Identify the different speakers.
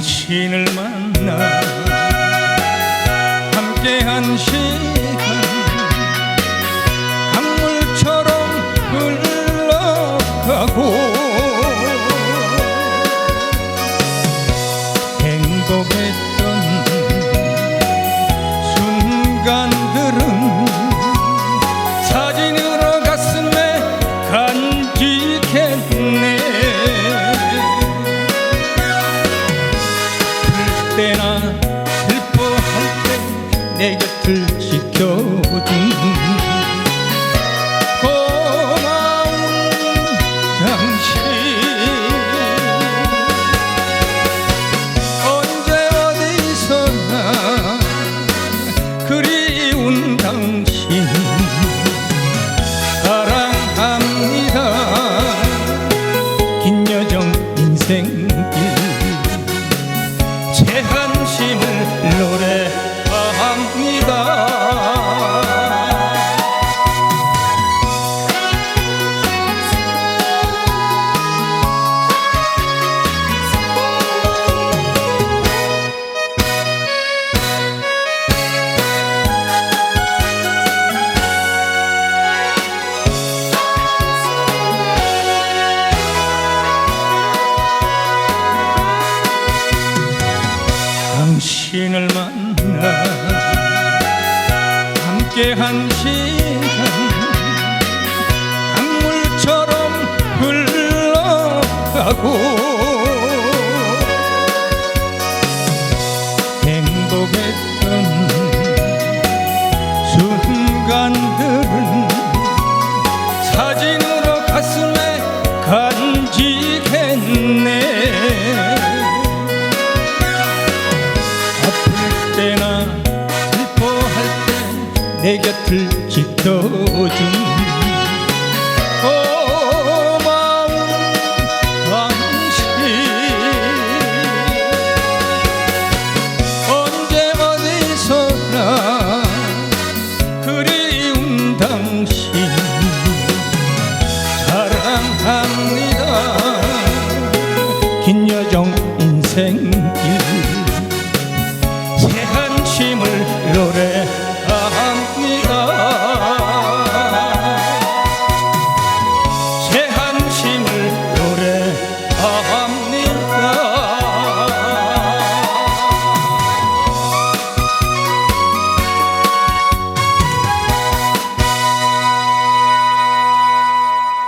Speaker 1: 당신을 만나 슬 때나 슬퍼할 때 내 곁을 지켜준 고마운 당신. 언제 어디서나 그리운 당신. 사랑합니다. 긴 여정 인생 당신을 만나 함께한 시 내 곁을 지켜준 고마운 당신 언제 어디서나 그리운 당신 사랑합니다. 긴 여정 인생길. heart.